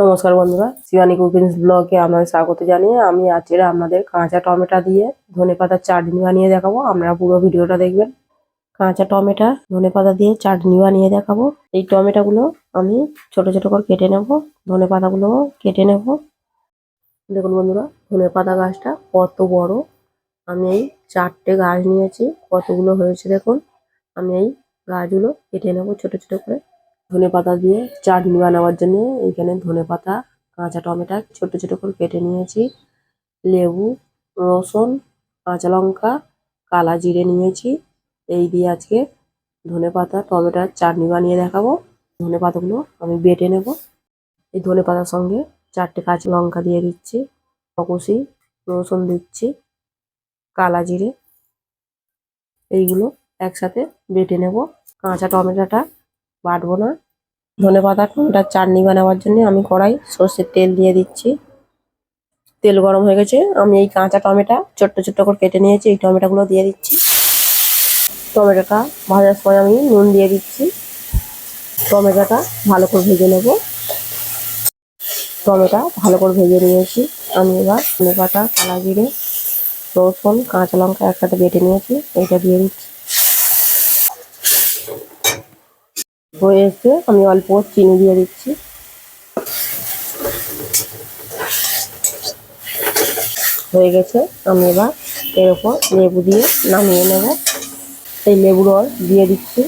নমস্কার বন্ধুরা, শিবানী কুকিংস ব্লগে আপনাদের স্বাগত জানিয়ে আমি আজকের আপনাদের কাঁচা টমেটো দিয়ে ধনে পাতার চাটনি বানিয়ে দেখাবো। আপনারা পুরো ভিডিওটা দেখবেন। কাঁচা টমেটো, ধনে পাতা দিয়ে চাটনি বানিয়ে দেখাবো। এই টমেটোগুলো আমি ছোট ছোট করে কেটে নেব। ধনে পাতাগুলো কেটে নেব। দেখুন বন্ধুরা, ধনে পাতা গাছটা কত বড়। আমি এই চারটে গাছ নিয়েছি, কতগুলো হয়েছে দেখুন। আমি এই গাছগুলো কেটে নেব ছোট ছোট করে। ধনে পাতা দিয়ে চাটনি বানাবার জন্য এইখানে ধনে পাতা, কাঁচা টমেটো ছোট ছোট করে কেটে নিয়েছি। লেবু, রসুন, কাঁচা লঙ্কা, কালা জিরে নিয়েছি। এই দিয়ে আজকে ধনে পাতা টমেটোর চাটনি বানিয়ে দেখাবো। ধনে পাতাগুলো আমি বেটে নেব। এই ধনে পাতার সঙ্গে চারটে কাঁচা লঙ্কা দিয়ে দিচ্ছি ককুশি রসুন দিচ্ছি, কালা জিরে। এইগুলো একসাথে বেটে নেব। কাঁচা টমেটোটা বাটবো না। ধনে পাতা টমেটোর চাটনি বানাবার জন্য আমি কড়াই, সর্ষের তেল দিয়ে দিচ্ছি। তেল গরম হয়ে গেছে, আমি এই কাঁচা টমেটো ছোট্ট ছোট্ট করে কেটে নিয়েছি, এই টমেটোগুলো দিয়ে দিচ্ছি। টমেটোটা ভাজার সময় আমি নুন দিয়ে দিচ্ছি। টমেটোটা ভালো করে ভেজে নেব। টমেটো ভালো করে ভেজে নিয়েছি। আমি এবার ধনে পাতা কালা জিরে রসুন, কাঁচা লঙ্কা একসাথে বেটে নিয়েছি, এইটা দিয়ে দিচ্ছি। হয়ে এসে আমি অল্প চিনি দিয়ে দিচ্ছি। হয়ে গেছে, আমি এবার এর ওপর লেবু দিয়ে নামিয়ে নেব। এই লেবুর রস দিয়ে দিচ্ছি।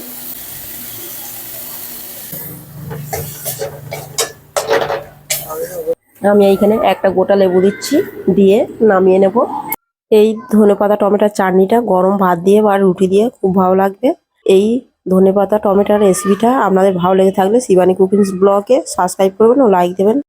আমি এইখানে একটা গোটা লেবু দিচ্ছি, দিয়ে নামিয়ে নেব। এই ধনেপাতা, টমেটোর চাটনিটা গরম ভাত দিয়ে বা রুটি দিয়ে খুব ভালো লাগবে। এই ধনেপাতা টমেটোর রেসিপিটা আপনাদের ভালো লেগে থাকলে শিবানী কুকিংস ব্লগে সাবস্ক্রাইব করবেন ও লাইক দেবেন।